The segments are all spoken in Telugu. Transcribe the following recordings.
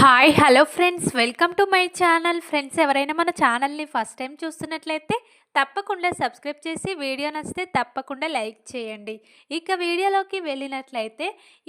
Hi hello friends welcome to my channel friends ఎవరైనా మన ఛానల్ని ఫస్ట్ టైం చూస్తున్నట్లయితే తప్పకుండా సబ్స్క్రైబ్ చేసి వీడియో నచ్చితే తప్పకుండా లైక్ చేయండి. ఇక వీడియోలోకి వెళ్ళినట్లయితే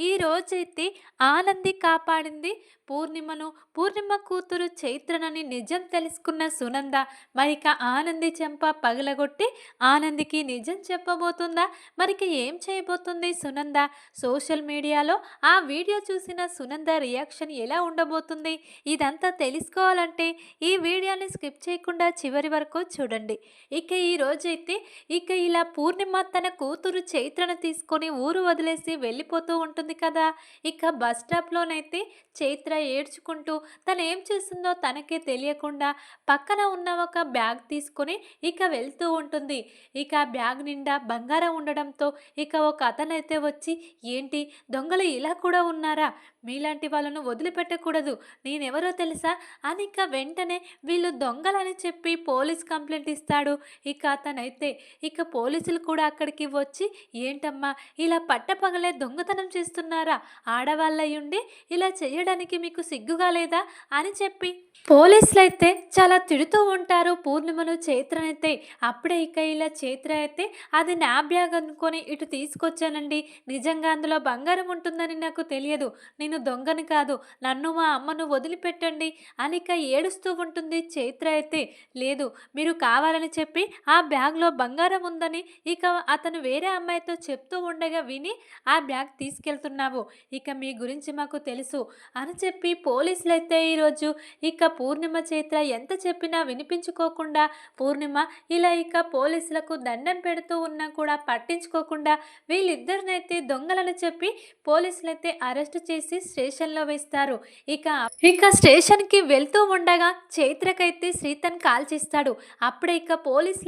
ఈ రోజైతే ఆనంది కాపాడింది పూర్ణిమను. పూర్ణిమ కూతురు చైత్రనని నిజం తెలుసుకున్న సునంద మరిక ఆనంది చెంప పగలగొట్టి ఆనందికి నిజం చెప్పబోతుందా? మరిక ఏం చేయబోతుంది సునంద? సోషల్ మీడియాలో ఆ వీడియో చూసిన సునంద రియాక్షన్ ఎలా ఉండబోతుంది ఇదంతా తెలుసుకోవాలంటే ఈ వీడియోని స్కిప్ చేయకుండా చివరి వరకు చూడండి. ఇక ఈ రోజైతే ఇక ఇలా పూర్ణిమ తన కూతురు చైత్రను తీసుకొని ఊరు వదిలేసి వెళ్ళిపోతూ ఉంటుంది కదా! ఇక బస్ స్టాప్లోనైతే చైత్ర ఏడ్చుకుంటూ తను ఏం చేస్తుందో తనకే తెలియకుండా పక్కన ఉన్న ఒక బ్యాగ్ తీసుకొని ఇక వెళ్తూ ఉంటుంది. ఇక బ్యాగ్ నిండా బంగారం ఉండడంతో ఇక ఒక అతనైతే వచ్చి ఏంటి? దొంగలు ఇలా కూడా ఉన్నారా? మీలాంటి వాళ్ళను వదిలిపెట్టకూడదు నేనెవరో తెలుసా? అని ఇక వెంటనే వీళ్ళు దొంగలని చెప్పి పోలీస్ కంప్లైంట్ ఇస్తాడు. ఇక అతనైతే ఇక పోలీసులు కూడా అక్కడికి వచ్చి ఏంటమ్మా ఇలా పట్టపగలే దొంగతనం చేస్తున్నారా? ఆడవాళ్ళయుండి ఇలా చేయడానికి మీకు సిగ్గుగా లేదా? అని చెప్పి పోలీసులు అయితే చాలా తిడుతూ ఉంటారు. పూర్ణిమను చైత్రనైతే అప్పుడే ఇక ఇలా చైత్ర అయితే అది నా బ్యాగ్ అనుకొని ఇటు తీసుకొచ్చానండి. నిజంగా అందులో బంగారం ఉంటుందని నాకు తెలియదు. నేను దొంగని కాదు. నన్ను మా అమ్మను వదిలిపెట్టండి అని ఇక ఏడుస్తూ ఉంటుంది. చైత్ర అయితే లేదు మీరు కావాలని చెప్పి ఆ బ్యాగ్లో బంగారం ఉందని ఇక అతను వేరే అమ్మాయితో చెప్తూ ఉండగా విని ఆ బ్యాగ్ తీసుకెళ్తున్నావు ఇక మీ గురించి మాకు తెలుసు అని చెప్పి పోలీసులు అయితే ఈరోజు ఇక పూర్ణిమ చైత్ర ఎంత చెప్పినా వినిపించుకోకుండా పూర్ణిమ ఇలా ఇక పోలీసులకు దండం పెడుతూ ఉన్నా కూడా పట్టించుకోకుండా వీళ్ళిద్దరినైతే దొంగలని చెప్పి పోలీసులైతే అరెస్ట్ చేసి స్టేషన్లో వేస్తారు. ఇక ఇక స్టేషన్కి వెళ్తూ ఉండగా చైత్రకైతే శ్రీతన్ కాల్ చేస్తాడు. అప్పుడే ఇక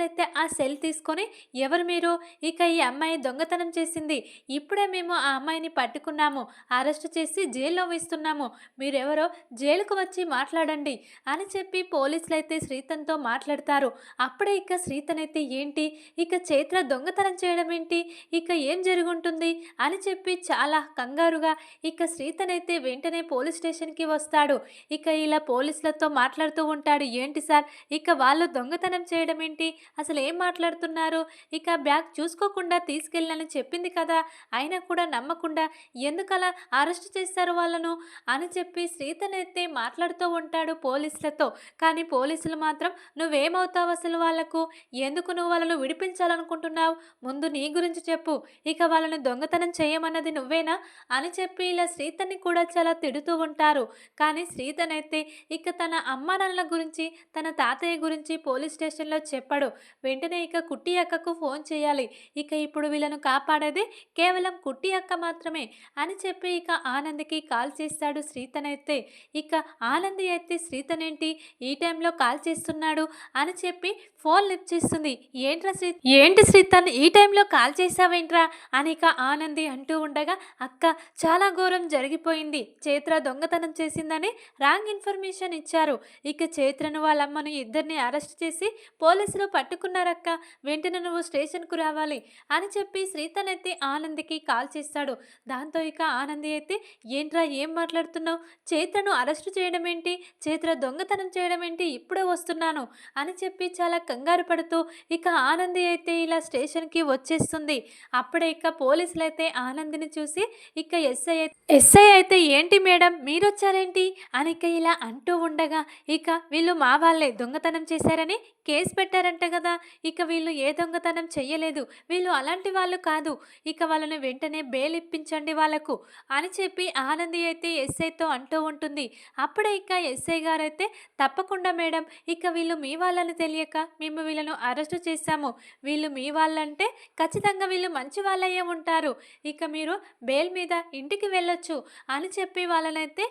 అయితే ఆ సెల్ తీసుకొని ఎవరు మీరు? ఇక ఈ అమ్మాయి దొంగతనం చేసింది. ఇప్పుడే మేము ఆ అమ్మాయిని పట్టుకున్నాము. అరెస్ట్ చేసి జైల్లో వేస్తున్నాము. మీరెవరో జైలుకు వచ్చి మాట్లాడండి అని చెప్పి పోలీసులు అయితే శ్రీతన్తో మాట్లాడతారు. అప్పుడే ఇక శ్రీతన్ అయితే ఏంటి? ఇక చైత్ర దొంగతనం చేయడం ఏంటి? ఇక ఏం జరుగుంటుంది? అని చెప్పి చాలా కంగారుగా ఇక శ్రీతన్ అయితే వెంటనే పోలీస్ స్టేషన్కి వస్తాడు. ఇక ఇలా పోలీసులతో మాట్లాడుతూ ఉంటాడు. ఏంటి సార్? ఇక వాళ్ళు దొంగతనం చేయడం ఏంటి? అసలు ఏం మాట్లాడుతున్నారు? ఇక బ్యాగ్ చూసుకోకుండా తీసుకెళ్ళాలని చెప్పింది కదా? అయినా కూడా నమ్మకుండా ఎందుకలా అరెస్ట్ చేశారు వాళ్ళను? అని చెప్పి శ్రీతన్ అయితే మాట్లాడుతూ ఉంటాడు పోలీసులతో. కానీ పోలీసులు మాత్రం నువ్వేమవుతావు అసలు వాళ్ళకు? ఎందుకు నువ్వు వాళ్ళను విడిపించాలనుకుంటున్నావు? ముందు నీ గురించి చెప్పు. ఇక వాళ్ళను దొంగతనం చేయమన్నది నువ్వేనా? అని చెప్పి ఇలా శ్రీతని కూడా చాలా తిడుతూ ఉంటారు. కానీ శ్రీతన్ అయితే ఇక తన అమ్మ నాన్నల గురించి తన తాతయ్య గురించి పోలీస్ స్టేషన్లో చెప్పాడు. వెంటనే ఇక కుట్టి అక్కకు ఫోన్ చేయాలి. ఇక ఇప్పుడు వీళ్ళను కాపాడేది కేవలం కుట్టి అక్క మాత్రమే అని చెప్పి ఇక ఆనంద్కి కాల్ చేస్తాడు శ్రీతన్ అయితే ఇక ఆనంది అయితే శ్రీతన్ ఏంటి ఈ టైంలో కాల్ చేస్తున్నాడు? అని చెప్పి ఫోన్ లిఫ్ట్ చేస్తుంది. ఏంట్రా శ్రీ ఏంటి శ్రీతన్ ఈ టైంలో కాల్ చేసావేంట్రా అని ఇక ఆనంది అంటూ ఉండగా అక్క చాలా ఘోరం జరిగిపోయింది. చేత్ర దొంగతనం చేసిందని రాంగ్ ఇన్ఫర్మేషన్ ఇచ్చారు. ఇక చైత్రను వాళ్ళమ్మను ఇద్దరిని అరెస్ట్ చేసి పోలీసులు పట్టుకున్నారక్క. వెంటనే నువ్వు స్టేషన్కు రావాలి అని చెప్పి శ్రీతన్ అయితే ఆనందికి కాల్ చేస్తాడు. దాంతో ఇక ఆనంది అయితే ఏంట్రా ఏం మాట్లాడుతున్నావు? చైత్రను అరెస్ట్ చేయడం ఏంటి చైత్ర దొంగతనం చేయడం ఏంటి ఇప్పుడే వస్తున్నాను అని చెప్పి చాలా కంగారు పడుతూ ఇక ఆనంది అయితే ఇలా స్టేషన్కి వచ్చేస్తుంది. అప్పుడే ఇక పోలీసులు అయితే ఆనందిని చూసి ఇక ఎస్ఐ ఎస్ఐ అయితే ఏంటి మేడం? మీరు వచ్చారేంటి అని ఇక ఇలా అంటూ ఉండగా ఇక వీళ్ళు మా వాళ్ళే దొంగతనం చేశారని కేసు పెట్టారంట కదా! ఇక వీళ్ళు ఏ దొంగతనం చెయ్యలేదు. వీళ్ళు అలాంటి వాళ్ళు కాదు. ఇక వాళ్ళని వెంటనే బెయిల్ ఇప్పించండి వాళ్ళకు అని చెప్పి ఆనంది అయితే ఎస్ఐతో అంటూ ఉంటుంది. అప్పుడే ఇక ఎస్ఐ గారు అయితే తప్పకుండా మేడం ఇక వీళ్ళు మీ వాళ్ళని తెలియక మేము వీళ్ళను అరెస్ట్ చేశాము. వీళ్ళు మీ వాళ్ళంటే ఖచ్చితంగా వీళ్ళు మంచి వాళ్ళయ్యే ఉంటారు. ఇక మీరు బెయిల్ మీద ఇంటికి వెళ్ళొచ్చు అని చెప్పి వాళ్ళనైతే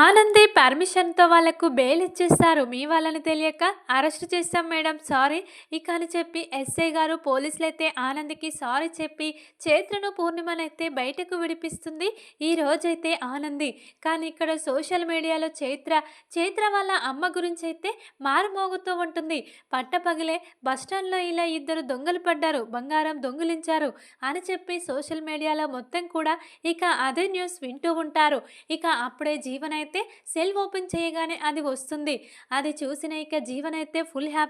ఆనంది పర్మిషన్తో వాళ్ళకు బెయిల్ ఇచ్చేస్తారు. మీ వాళ్ళని తెలియక అరెస్ట్ చేస్తాం మేడం. సారీ. ఇక అని చెప్పి ఎస్ఐ గారు పోలీసులు అయితే ఆనంద్కి సారీ చెప్పి చైత్రను పూర్ణిమనైతే బయటకు విడిపిస్తుంది. ఈ రోజైతే ఆనంది. కానీ ఇక్కడ సోషల్ మీడియాలో చైత్ర చైత్ర వాళ్ళ అమ్మ గురించి అయితే మారుమోగుతూ ఉంటుంది. పట్టపగిలే బస్టాండ్లో ఇలా ఇద్దరు దొంగలు పడ్డారు. బంగారం దొంగిలించారు అని చెప్పి సోషల్ మీడియాలో మొత్తం కూడా ఇక అదే న్యూస్ వింటూ ఉంటారు. ఇక అప్పుడే జీవన్ అయితే సెల్ ఓపెన్ చేయగానే అది వస్తుంది. అది చూసిన ఇక జీవన్ అయితే ఫుల్ హ్యాపీ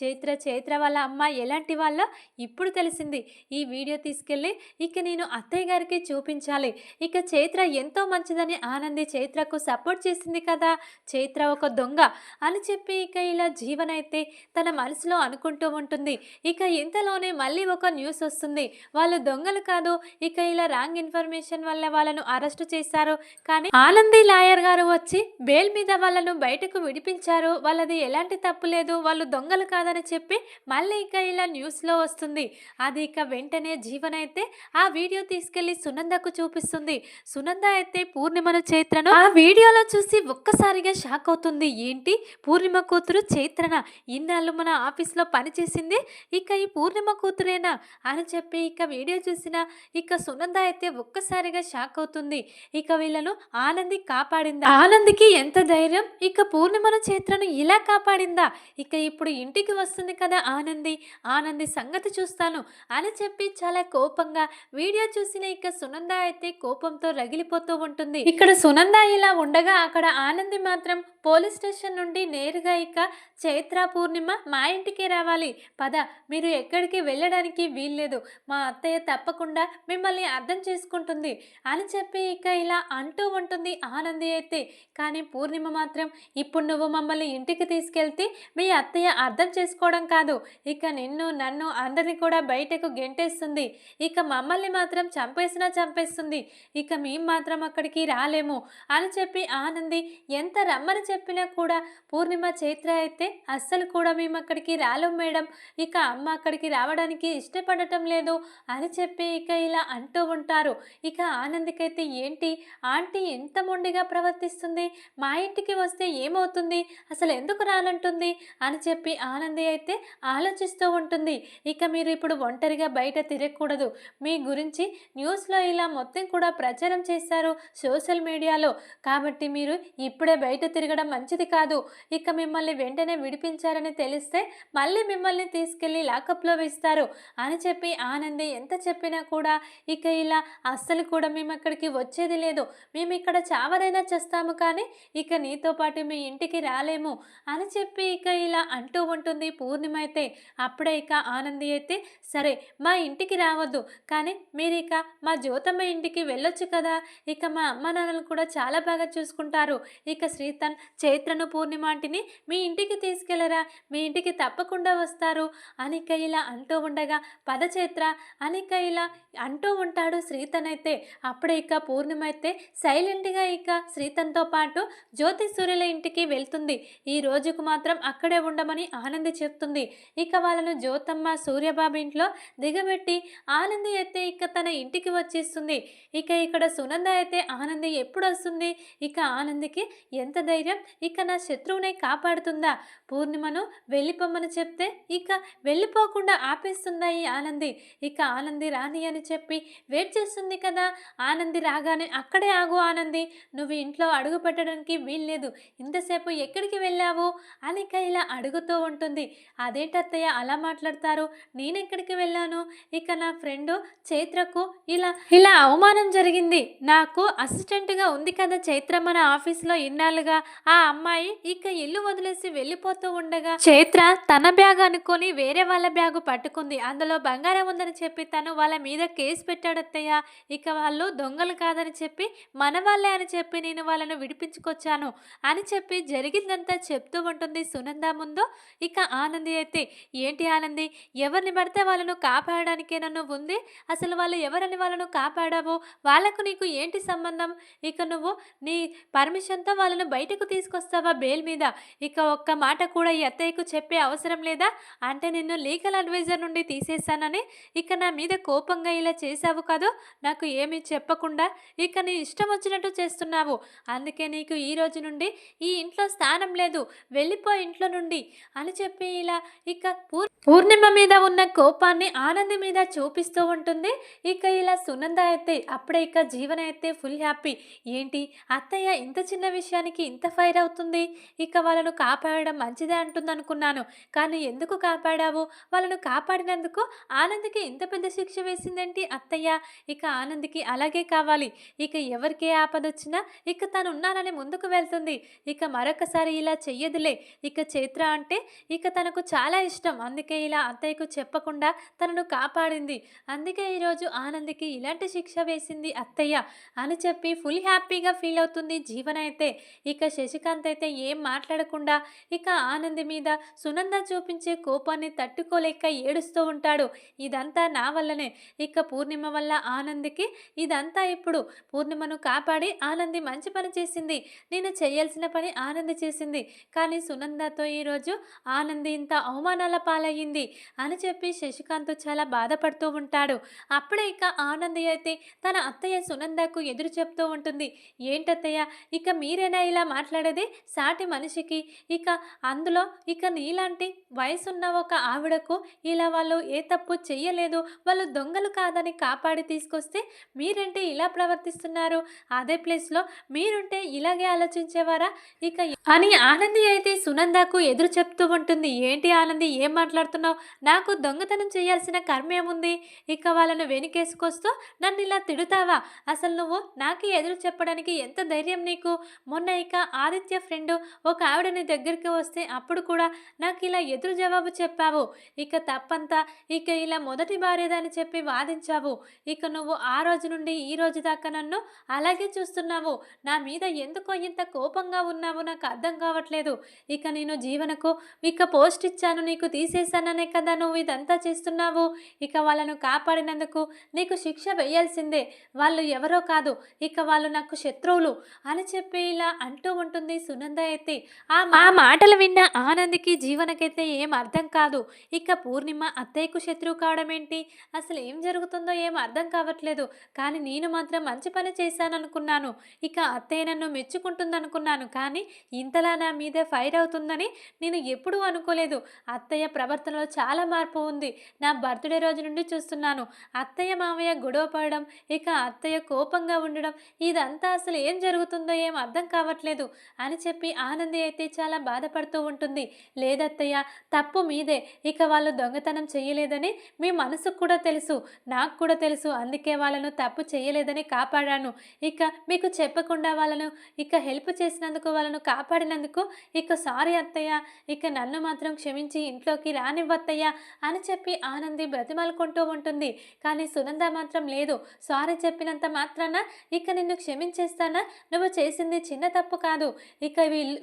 చైత్ర చైత్ర వాళ్ళ అమ్మ ఎలాంటి వాళ్ళ ఇప్పుడు తెలిసింది. ఈ వీడియో తీసుకెళ్ళి ఇక నేను అత్తయ్య గారికి చూపించాలి. ఇక చైత్ర ఎంతో మంచిదని ఆనంది చైత్రకు సపోర్ట్ చేసింది కదా చైత్ర ఒక దొంగ అని చెప్పి ఇక ఇలా జీవన్ అయితే తన మనసులో అనుకుంటూ ఉంటుంది. ఇక ఇంతలోనే మళ్ళీ ఒక న్యూస్ వస్తుంది. వాళ్ళు దొంగలు కాదు ఇక ఇలా రాంగ్ ఇన్ఫర్మేషన్ వల్ల వాళ్ళను అరెస్ట్ చేశారు. కానీ ఆనంది లాయర్ గారు వచ్చి బెయిల్ మీద వాళ్ళను బయటకు విడిపించారు. వాళ్ళది ఎలాంటి తప్పు లేదు. వాళ్ళు దొంగలు కాదని చెప్పి మళ్ళీ ఇక ఇలా న్యూస్లో వస్తుంది. అది ఇక వెంటనే జీవన్ అయితే ఆ వీడియో తీసుకెళ్ళి సునందకు చూపిస్తుంది. సునంద అయితే పూర్ణిమను చైత్రను ఆ వీడియోలో చూసి ఒక్కసారిగా షాక్ అవుతుంది. ఏంటి? పూర్ణిమ కూతురు చైత్రన? ఇన్నాళ్ళు మన ఆఫీస్లో పనిచేసింది ఇక ఈ పూర్ణిమ కూతురేనా? అని చెప్పి ఇక వీడియో చూసిన ఇక సునంద అయితే ఒక్కసారిగా షాక్ అవుతుంది. ఇక వీళ్ళను ఆనంది కాపాడిందా? ఆనందికి ఎంత ధైర్యం? ఇక పూర్ణిమను చైత్రను ఇలా కాపాడిందా? ఇక ఈ ఇప్పుడు ఇంటికి వస్తుంది కదా ఆనంది. ఆనంది సంగతి చూస్తాను అని చెప్పి చాలా కోపంగా వీడియో చూసిన ఇక సునంద అయితే కోపంతో రగిలిపోతూ ఉంటుంది. ఇక్కడ సునంద ఇలా ఉండగా అక్కడ ఆనంది మాత్రం పోలీస్ స్టేషన్ నుండి నేరుగా ఇక చైత్ర పూర్ణిమ మా ఇంటికి రావాలి. పద మీరు ఎక్కడికి వెళ్ళడానికి వీల్లేదు. మా అత్తయ్య తప్పకుండా మిమ్మల్ని అర్థం చేసుకుంటుంది అని చెప్పి ఇక ఇలా అంటూ ఉంటుంది ఆనంది అయితే. కానీ పూర్ణిమ మాత్రం ఇప్పుడు నువ్వు మమ్మల్ని ఇంటికి తీసుకెళ్తే మీ అత్తయ్య అర్థం చేసుకోవడం కాదు. ఇక నిన్ను నన్ను అందరిని కూడా బయటకు గెంటేస్తుంది. ఇక మమ్మల్ని మాత్రం చంపేసినా చంపేస్తుంది. ఇక మేము మాత్రం అక్కడికి రాలేము అని చెప్పి ఆనంది ఎంత రమ్మని చెప్పినా కూడా పూర్ణిమ చైత్ర అయితే అస్సలు కూడా మేము అక్కడికి రాలేం మేడం. ఇక అమ్మ అక్కడికి రావడానికి ఇష్టపడటం లేదు అని చెప్పి ఇక ఇలా అంటూ ఉంటారు. ఇక ఆనందికైతే ఏంటి? ఆంటీ ఎంత మొండిగా ప్రవర్తిస్తుంది? మా ఇంటికి వస్తే ఏమవుతుంది? అసలు ఎందుకు రానంటుంది? అని చెప్పి చెప్పి ఆనంది అయితే ఆలోచిస్తూ ఉంటుంది. ఇక మీరు ఇప్పుడు ఒంటరిగా బయట తిరగకూడదు. మీ గురించి న్యూస్లో ఇలా మొత్తం కూడా ప్రచారం చేశారు సోషల్ మీడియాలో. కాబట్టి మీరు ఇప్పుడే బయట తిరగడం మంచిది కాదు. ఇక మిమ్మల్ని వెంటనే విడిపించారని తెలిస్తే మళ్ళీ మిమ్మల్ని తీసుకెళ్ళి లాకప్లో వేస్తారు అని చెప్పి ఆనంది ఎంత చెప్పినా కూడా ఇక ఇలా అస్సలు కూడా మేము అక్కడికి వచ్చేది లేదు. మేము ఇక్కడ చావరైనా చేస్తాము కానీ ఇక నీతో పాటు మీ ఇంటికి రాలేము అని చెప్పి ఇక ఇలా అంటూ ఉంటుంది. పూర్ణిమ అయితే అప్పుడే ఇక ఆనంది అయితే సరే మా ఇంటికి రావద్దు. కానీ మీరు ఇక మా జ్యోతమ్మ ఇంటికి వెళ్ళొచ్చు కదా. ఇక మా అమ్మ నాన్నలు కూడా చాలా బాగా చూసుకుంటారు. ఇక శ్రీతన్ చైత్రను పూర్ణిమాంటిని మీ ఇంటికి తీసుకెళ్ళరా? మీ ఇంటికి తప్పకుండా వస్తారు. అనిక ఇలా అంటూ ఉండగా పద చైత్ర. అనిక ఇలా అంటూ ఉంటాడు శ్రీతన్ అయితే. అప్పుడే ఇక పూర్ణిమ అయితే సైలెంట్గా ఇక శ్రీతన్తో పాటు జ్యోతి సూర్యుల ఇంటికి వెళ్తుంది. ఈ రోజుకు మాత్రం అక్కడే ఉండమని ఆనంది చెప్తుంది. ఇక వాళ్ళను జ్యోతమ్మ సూర్యబాబు ఇంట్లో దిగబెట్టి ఆనంది అయితే ఇక తన ఇంటికి వచ్చేస్తుంది. ఇక ఇక్కడ సునంద అయితే ఆనంది ఎప్పుడు వస్తుంది? ఇక ఆనందికి ఎంత ధైర్యం? ఇక నా శత్రువునే కాపాడుతుందా? పూర్ణిమను వెళ్ళిపోమని చెప్తే ఇక వెళ్ళిపోకుండా ఆపేస్తుందా ఈ ఆనంది? ఇక ఆనంది రాని అని చెప్పి వెయిట్ చేస్తుంది కదా? ఆనంది రాగానే అక్కడే ఆగు ఆనంది. నువ్వు ఇంట్లో అడుగు పెట్టడానికి వీల్లేదు. ఇంతసేపు ఎక్కడికి వెళ్ళావు? అని ఇలా అడుగుతూ ఉంటుంది. అదేంటత్తయ్య అలా మాట్లాడతారు? నేనెక్కడికి వెళ్ళాను? ఇక నా ఫ్రెండ్ చైత్రకు ఇలా ఇలా అవమానం జరిగింది. నాకు అసిస్టెంట్గా ఉంది కదా చైత్ర మన ఆఫీస్లో ఇన్నాళ్ళుగా. ఆ అమ్మాయి ఇక ఇల్లు వదిలేసి వెళ్ళిపోతూ ఉండగా చైత్ర తన బ్యాగ్ అనుకొని వేరే వాళ్ళ బ్యాగు పట్టుకుంది. అందులో బంగారం ఉందని చెప్పి తను వాళ్ళ మీద కేసు పెట్టాడు అత్తయ్య ఇక వాళ్ళు దొంగలు కాదని చెప్పి మన వాళ్ళే అని చెప్పి నేను వాళ్ళను విడిపించుకొచ్చాను అని చెప్పి జరిగిందంతా చెప్తూ ఉంటుంది సునంద ముందు. ఇక ఆనంది అయితే ఏంటి ఆనంది? ఎవరిని పడితే వాళ్ళను కాపాడడానికే నన్ను ఉంది? అసలు వాళ్ళు ఎవరని వాళ్ళను కాపాడావు? వాళ్ళకు నీకు ఏంటి సంబంధం? ఇక నువ్వు నీ పర్మిషన్తో వాళ్ళను బయటకు తీసుకొస్తావా బెయిల్ మీద? ఇక ఒక్క మాట కూడా ఈ అత్తయ్యకు చెప్పే అవసరం లేదా? అంటే నిన్ను లీగల్ అడ్వైజర్ నుండి తీసేశానని? ఇక నా మీద కోపంగా ఇలా చేశావు కాదు? నాకు ఏమీ చెప్పకుండా? ఇక నీ ఇష్టం వచ్చినట్టు చేస్తున్నావు. అందుకే నీకు ఈ రోజు నుండి ఈ ఇంట్లో స్థానం లేదు. వెళ్ళిపో ఇంట్లో నుండి. అని చెప్పి ఇలా ఇక పూర్ పూర్ణిమ మీద ఉన్న కోపాన్ని ఆనంది మీద చూపిస్తూ ఉంటుంది. ఇక ఇలా సునంద అయితే అప్పుడే ఇక జీవన అయితే ఫుల్ హ్యాపీ ఏంటి? అత్తయ్య ఇంత చిన్న విషయానికి ఇంత ఫైర్ అవుతుంది? ఇక వాళ్ళను కాపాడడం మంచిదే అంటుంది అనుకున్నాను కానీ ఎందుకు కాపాడావు? వాళ్ళను కాపాడినందుకు ఆనంద్కి ఇంత పెద్ద శిక్ష వేసిందేంటి అత్తయ్య? ఇక ఆనంద్కి అలాగే కావాలి. ఇక ఎవరికే ఆపదొచ్చినా ఇక తను ఉన్నానని ముందుకు వెళ్తుంది. ఇక మరొకసారి ఇలా చెయ్యదులే. ఇక చైత్ర అంటే ఇక తనకు చాలా ఇష్టం. అందుకే ఇలా అత్తయ్యకు చెప్పకుండా తనను కాపాడింది. అందుకే ఈరోజు ఆనంద్కి ఇలాంటి శిక్ష వేసింది అత్తయ్య అని చెప్పి ఫుల్ హ్యాపీగా ఫీల్ అవుతుంది జీవన అయితే. ఇక శశికాంత్ అయితే ఏం మాట్లాడకుండా ఇక ఆనంద్ మీద సునంద చూపించే కోపాన్ని తట్టుకోలేక ఏడుస్తూ ఉంటాడు. ఇదంతా నా వల్లనే. ఇక పూర్ణిమ వల్ల ఆనంద్కి ఇదంతా ఇప్పుడు. పూర్ణిమను కాపాడి ఆనంది మంచి పని చేసింది. నేను చేయాల్సిన పని ఆనంది చేసింది. కానీ సునందతో ఈరోజు ఆనంది ఇంత అవమానాల పాలయ్యింది అని చెప్పి శశికాంత్ చాలా బాధపడుతూ ఉంటాడు. అప్పుడే ఇక ఆనంది అయితే తన అత్తయ్య సునందకు ఎదురు చెప్తూ ఉంటుంది. ఏంటత్తయ్య ఇక మీరేనా ఇలా మాట్లాడేది? సాటి మనిషికి. ఇక అందులో ఇక నీలాంటి వయసున్న ఒక ఆవిడకు ఇలా వాళ్ళు ఏ తప్పు చెయ్యలేదు. వాళ్ళు దొంగలు కాదని కాపాడి తీసుకొస్తే మీరేంటి ఇలా ప్రవర్తిస్తున్నారు? అదే ప్లేస్లో మీరుంటే ఇలాగే ఆలోచించేవారా? ఇక అని ఆనంది అయితే సునందకు ఎదురు చెప్తూ ఉంటుంది. ఏంటి ఆనంది? ఏం మాట్లాడుతున్నావు? నాకు దొంగతనం చేయాల్సిన కర్మేముంది ఇక వాళ్ళను వెనుకేసుకొస్తూ నన్ను ఇలా తిడుతావా? అసలు నువ్వు నాకు ఎదురు చెప్పడానికి ఎంత ధైర్యం నీకు? మొన్న ఇక ఆదిత్య ఫ్రెండ్ ఒక ఆవిడ నీ దగ్గరికి వస్తే అప్పుడు కూడా నాకు ఇలా ఎదురు జవాబు చెప్పావు. ఇక తప్పంతా ఇక ఇలా మొదటి భార్యదని చెప్పి వాదించావు. ఇక నువ్వు ఆ రోజు నుండి ఈ రోజు దాకా నన్ను అలాగే చూస్తున్నావు. నా మీద ఎందుకో ఇంత కోపంగా ఉన్నావు నాకు అర్థం కావట్లేదు. ఇక నేను జీవనకు ఇక పోస్ట్ ఇచ్చాను నీకు తీసేశాననే కదా నువ్వు ఇదంతా చేస్తున్నావు? ఇక వాళ్ళను కాపాడినందుకు నీకు శిక్ష వేయాల్సిందే. వాళ్ళు ఎవరో కాదు ఇక వాళ్ళు నాకు శత్రువులు అని చెప్పి ఇలా అంటూ ఉంటుంది సునంద అయితే ఆ మా మాటలు విన్న ఆనంద్కి జీవనకైతే ఏం అర్థం కాదు. ఇక పూర్ణిమ అత్తయ్యకు శత్రువు కావడం ఏంటి? అసలు ఏం జరుగుతుందో ఏం అర్థం కావట్లేదు. కానీ నేను మాత్రం మంచి పని చేశాననుకున్నాను. ఇక అత్తయ్య నన్ను మెచ్చుకుంటుందనుకున్నాను. కానీ ఇంతలా నా మీద ఫైర్ అవుతుందని నేను ఎప్పుడూ అనుకోలేదు. అత్తయ్య ప్రవర్తనలో చాలా మార్పు ఉంది. నా బర్త్డే రోజు నుండి చూస్తున్నాను. అత్తయ్య మామయ్య గొడవ పడడం ఇక అత్తయ్య కోపంగా ఉండడం ఇదంతా అసలు ఏం జరుగుతుందో ఏం అర్థం కావట్లేదు అని చెప్పి ఆనంది అయితే చాలా బాధపడుతూ ఉంటుంది. లేదత్తయ్య తప్పు మీదే. ఇక వాళ్ళు దొంగతనం చేయలేదని మీ మనసుకు కూడా తెలుసు నాకు కూడా తెలుసు. అందుకే వాళ్ళను తప్పు చేయలేదని కాపాడాను. ఇక మీకు చెప్పకుండా వాళ్ళను ఇక హెల్ప్ చేసినందుకు వాళ్ళను కాపాడినందుకు ఇక సారీ అత్తయ్య ఇక నన్ను మాత్రం క్షమించి ఇంట్లోకి రానివ్వత్తయ్యా అని చెప్పి ఆనంది బ్రతిమాలుకుంటూ ఉంటుంది. కానీ సునంద మాత్రం లేదు. సారీ చెప్పినంత మాత్రాన ఇక నిన్ను క్షమించేస్తానా? నువ్వు చేసింది చిన్న తప్పు కాదు. ఇక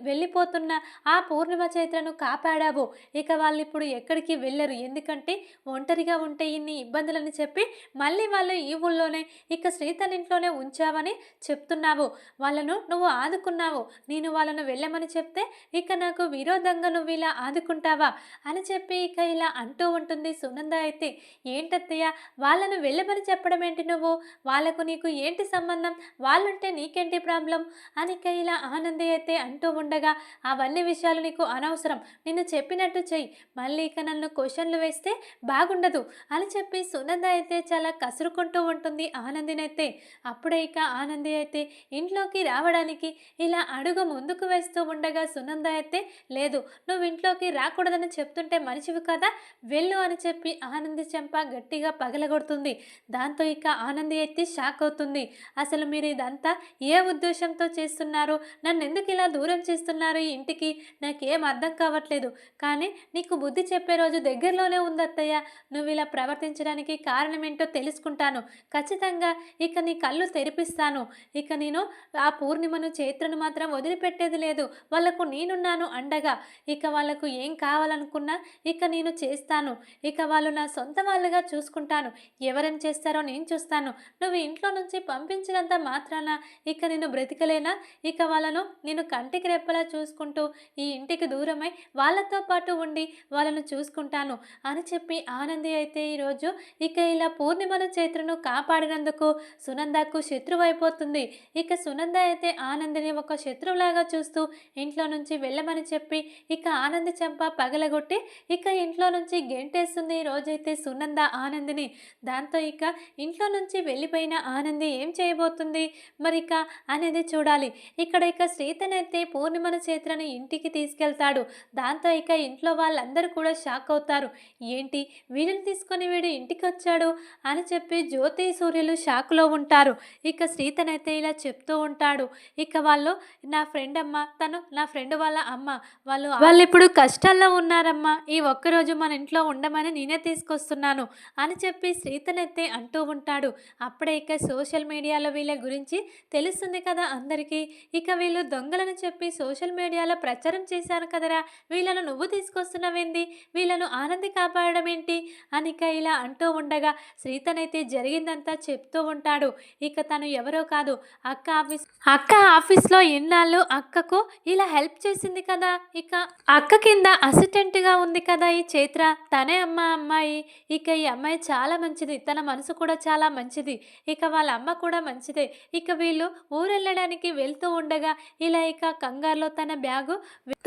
వెళ్ళిపోతున్న ఆ పూర్ణిమ చైత్రను కాపాడావు. ఇక వాళ్ళు ఇప్పుడు ఎక్కడికి వెళ్ళరు. ఎందుకంటే ఒంటరిగా ఉంటే ఇన్ని ఇబ్బందులని చెప్పి మళ్ళీ వాళ్ళు ఈ ఊళ్ళోనే ఇక శ్రీతన్ ఇంట్లోనే ఉంచావని చెప్తున్నావు. వాళ్ళను నువ్వు ఆదుకున్నావు. నేను వాళ్ళను వెళ్ళమని చెప్తే ఇక నాకు విరోధంగా నువ్వు ఇలా ఆదుకుంటావా? అని చెప్పి ఇక ఇలా అంటూ ఉంటుంది సునంద అయితే. ఏంటత్తయ్య? వాళ్ళను వెళ్ళమని చెప్పడం ఏంటి నువ్వు? వాళ్ళకు నీకు ఏంటి సంబంధం? వాళ్ళుంటే నీకేంటి ప్రాబ్లం? అని ఇక ఇలా ఆనంది అయితే అంటూ ఉండగా అవన్నీ విషయాలు నీకు అనవసరం. నిన్ను చెప్పినట్టు చెయ్యి. మళ్ళీ ఇక నన్ను క్వశ్చన్లు వేస్తే బాగుండదు అని చెప్పి సునంద అయితే చాలా కసురుకుంటూ ఉంటుంది ఆనందినైతే. అప్పుడే ఇక ఆనంది అయితే ఇంట్లోకి రావడానికి ఇలా అడుగు ముందుకు వేస్తూ ఉండగా సునంద అయితే లేదు నువ్వు ఇంట్లోకి రాకూడదని చెప్తుంటే మనిషివి కదా? వెళ్ళు అని చెప్పి ఆనంది చెంప గట్టిగా పగలగొడుతుంది. దాంతో ఇక ఆనంది అయితే షాక్ అవుతుంది. అసలు మీరు ఇదంతా ఏ ఉద్దేశంతో చేస్తున్నారు? నన్ను ఎందుకు ఇలా దూరం చేస్తున్నారు ఈ ఇంటికి? నాకేం అర్థం కావట్లేదు. కానీ నీకు బుద్ధి చెప్పే రోజు దగ్గరలోనే ఉందత్తయ్య. నువ్వు ఇలా ప్రవర్తించడానికి కారణం ఏంటో తెలుసుకుంటాను. ఖచ్చితంగా ఇక నీ కళ్ళు తెరిపిస్తాను. ఇక నేను ఆ పూర్ణిమను చైత్రను మాత్రం వదిలిపెట్టేది లేదు. వాళ్ళకు నేనున్నాను అండగా. ఇక వాళ్ళకు ఏం కావాలనుకున్నా ఇక నేను చేస్తాను. ఇక వాళ్ళు నా సొంత వాళ్ళుగా చూసుకుంటాను. ఎవరేం చేస్తారో నేను చూస్తాను. నువ్వు ఇంట్లో నుంచి పంపించినంత మాత్రాన ఇక నేను బ్రతికలేనా? ఇక వాళ్ళను నేను కంటికి రెప్పలా చూసుకుంటూ ఈ ఇంటికి దూరమై వాళ్ళతో పాటు ఉండి వాళ్ళను చూసుకుంటాను అని చెప్పి ఆనంది అయితే ఈరోజు ఇక ఇలా పూర్ణిమను చైత్రను కాపాడినందుకు సునందకు శత్రువైపోతుంది. ఇక సునంద అయితే ఆనందిని ఒక శత్రువులాగా చూస్తూ ఇంట్లో నుంచి వెళ్ళమని చెప్పి ఇక ఆనంది చెంప పగలగొట్టి ఇక ఇంట్లో నుంచి గెంటేస్తుంది రోజైతే సునంద ఆనందిని. దాంతో ఇక ఇంట్లో నుంచి వెళ్ళిపోయిన ఆనంది ఏం చేయబోతుంది? మరి ఇక అనేది చూడాలి. ఇక్కడ ఇక శ్రీ అయితే పూర్ణిమను చేతులను ఇంటికి తీసుకెళ్తాడు. దాంతో ఇక ఇంట్లో వాళ్ళందరూ కూడా షాక్ అవుతారు. ఏంటి? వీళ్ళని తీసుకొని వీడు ఇంటికి వచ్చాడు అని చెప్పి జ్యోతి సూర్యులు షాక్లో ఉంటారు. ఇక శ్రీతనైతే ఇలా చెప్తూ ఉంటాడు. ఇక వాళ్ళు నా ఫ్రెండ్ అమ్మ తను నా ఫ్రెండ్ వాళ్ళ అమ్మ. వాళ్ళు వాళ్ళు ఇప్పుడు కష్టాల్లో ఉన్నారమ్మా. ఈ ఒక్కరోజు మన ఇంట్లో ఉండమని నేనే తీసుకొస్తున్నాను అని చెప్పి శ్రీతనెత్తే అంటూ ఉంటాడు. అప్పుడే ఇక సోషల్ మీడియాలో వీళ్ళ గురించి తెలుస్తుంది కదా అందరికీ. ఇక వీళ్ళు దొంగలను చెప్పి సోషల్ మీడియాలో ప్రచారం చేశారు కదరా. వీళ్ళను నువ్వు తీసుకొస్తున్నావేంది? వీళ్ళను ఆనంది కాపాడడం ఏంటి? అని ఇక ఇలా అంటూ ఉండగా శ్రీతనైతే జరిగిందంతా చెప్తూ ఉంటాడు. ఇక తను ఎవరో కాదు. అక్క ఆఫీస్ అక్క ఆఫీస్లో ఎన్నాళ్ళు అక్కకు ఇలా హెల్ప్ చేసింది కదా. ఇక అక్క కింద అసిస్టెంట్గా ఉంది కదా ఈ చైత్ర. తనే అమ్మ అమ్మాయి. ఇక ఈ అమ్మాయి చాలా మంచిది. తన మనసు కూడా చాలా మంచిది. ఇక వాళ్ళ అమ్మ కూడా మంచిదే. ఇక వీళ్ళు ఊరెళ్ళడానికి వెళ్తూ ఉండగా ఇలా ఇక కంగారులో తన బ్యాగు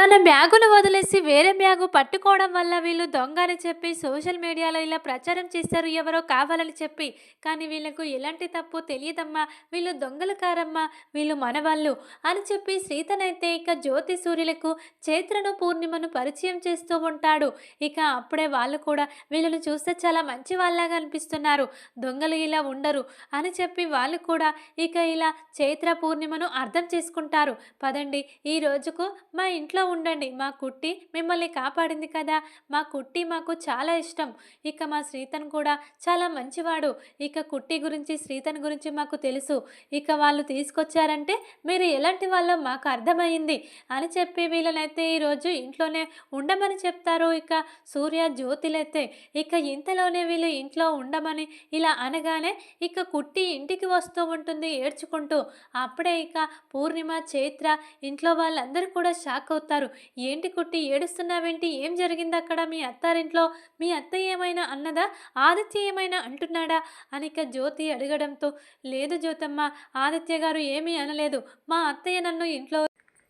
తన బ్యాగును వదిలేసి వేరే బ్యాగు పట్టుకోవడం వల్ల వీళ్ళు దొంగ అని చెప్పి సోషల్ మీడియాలో ఇలా ప్రచారం చేశారు ఎవరో కావాలని చెప్పి. కానీ వీళ్ళకు ఎలాంటి తప్పు తెలియదమ్మా. వీళ్ళు దొంగలు కారమ్మా. వీళ్ళు మనవాళ్ళు అని చెప్పి సీతనైతే ఇక జ్యోతి సూర్యులకు చైత్రను పూర్ణిమను పరిచయం చేస్తూ ఉంటాడు. ఇక అప్పుడే వాళ్ళు కూడా వీళ్ళని చూస్తే చాలా మంచి వాళ్ళలాగా అనిపిస్తున్నారు. దొంగలు ఇలా ఉండరు అని చెప్పి వాళ్ళు కూడా ఇక ఇలా చైత్ర పూర్ణిమను అర్థం చేసుకుంటారు. పదండి ఈ రోజుకు మా ఇంట్లో ఉండండి. మా కుట్టి మిమ్మల్ని కాపాడింది కదా. మా కుట్టి మాకు చాలా ఇష్టం. ఇక మా శ్రీతన్ కూడా చాలా మంచివాడు. ఇక కుట్టి గురించి శ్రీతన్ గురించి మాకు తెలుసు. ఇక వాళ్ళు తీసుకొచ్చారంటే మీరు ఎలాంటి వాళ్ళో మాకు అర్థమైంది అని చెప్పి వీళ్ళనైతే ఈరోజు ఇంట్లోనే ఉండమని చెప్తారు ఇక సూర్య జ్యోతిలైతే ఇక ఇంతలోనే వీళ్ళు ఇంట్లో ఉండమని ఇలా అనగానే ఇక కుట్టి ఇంటికి వస్తూ ఉంటుంది ఏడ్చుకుంటూ. అప్పుడే ఇక పూర్ణిమ చైత్ర ఇంట్లో వాళ్ళందరూ కూడా షాక్ అవుతారు. ఏంటి కుట్టి ఏడుస్తున్నావేంటి? ఏం జరిగింది అక్కడ? మీ అత్తారింట్లో మీ అత్త ఏమైనా అన్నదా? ఆదిత్య ఏమైనా అంటున్నాడా? అని ఇక జ్యోతి అడగడంతో లేదు జ్యోతమ్మ ఆదిత్య గారు ఏమీ అనలేదు. మా అత్తయ్య నన్ను ఇంట్లో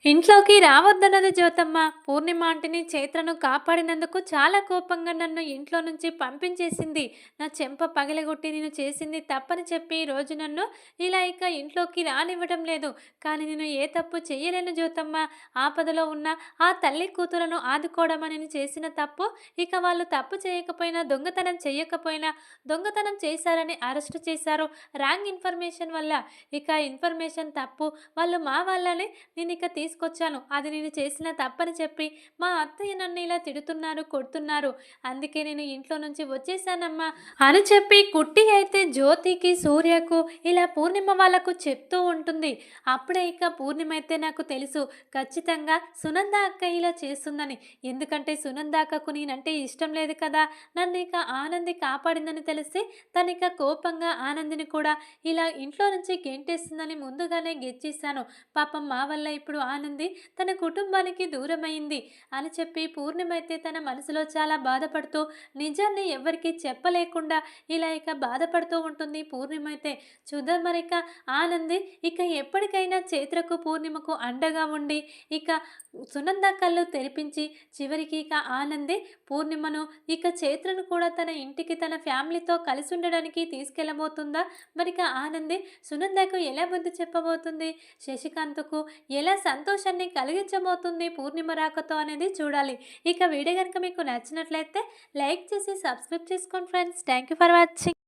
ఇంట్లోకి రావద్దన్నది జ్యోతమ్మ. పూర్ణిమ ఆంటిని చైత్రను కాపాడినందుకు చాలా కోపంగా నన్ను ఇంట్లో నుంచి పంపించేసింది. నా చెంప పగలగొట్టి నేను చేసింది తప్పని చెప్పి రోజు నన్ను ఇలా ఇక ఇంట్లోకి రానివ్వడం లేదు. కానీ నేను ఏ తప్పు చేయలేను జ్యోతమ్మ. ఆపదలో ఉన్న ఆ తల్లి కూతులను ఆదుకోవడమని నేను చేసిన తప్పు? ఇక వాళ్ళు తప్పు చేయకపోయినా దొంగతనం చేయకపోయినా దొంగతనం చేశారని అరెస్ట్ చేశారు. రాంగ్ ఇన్ఫర్మేషన్ వల్ల. ఇక ఇన్ఫర్మేషన్ తప్పు. వాళ్ళు మా వల్లనే నేను ఇక తీసుకొచ్చాను. అది నేను చేసిన తప్పని చెప్పి మా అత్తయ్య నన్ను ఇలా తిడుతున్నారు కొడుతున్నారు. అందుకే నేను ఇంట్లో నుంచి వచ్చేసానమ్మా అని చెప్పి కుట్టి అయితే జ్యోతికి సూర్యకు ఇలా పూర్ణిమ వాళ్ళకు చెప్తూ ఉంటుంది. అప్పుడే ఇక పూర్ణిమ అయితే నాకు తెలుసు. ఖచ్చితంగా సునంద అక్క ఇలా చేస్తుందని. ఎందుకంటే సునంద అక్కకు నేనంటే ఇష్టం లేదు కదా. నన్ను ఇక ఆనంది కాపాడిందని తెలిసి తను ఇక కోపంగా ఆనందిని కూడా ఇలా ఇంట్లో నుంచి గెంటేస్తుందని ముందుగానే గెచ్చేశాను. పాపం మా వల్ల ఇప్పుడు ఆనంది తన కుటుంబానికి దూరమైంది. అని చెప్పి పూర్ణిమైతే తన మనసులో చాలా బాధపడుతూ నిజాన్ని ఎవరికి చెప్పలేకుండా ఇలా ఇక బాధపడుతూ ఉంటుంది పూర్ణిమైతే చూద్దాం మరి ఇక ఆనంది ఇక ఎప్పటికైనా చైత్రకు పూర్ణిమకు అండగా ఉండి ఇక సునంద కళ్ళు తెరిపించి చివరికి ఇక ఆనంది పూర్ణిమను ఇక చైత్రను కూడా తన ఇంటికి తన ఫ్యామిలీతో కలిసి ఉండడానికి తీసుకెళ్ళబోతుందా? మరి ఇక ఆనంది సునందకు ఎలా బుద్ధి చెప్పబోతుంది? శశికాంత్కు ఎలా సంత సంతోషాన్ని కలిగించబోతుంది పూర్ణిమ రాకతో అనేది చూడాలి. ఇక వీడియో కనుక మీకు నచ్చినట్లయితే లైక్ చేసి సబ్స్క్రైబ్ చేసుకోండి friends. Thank you for watching.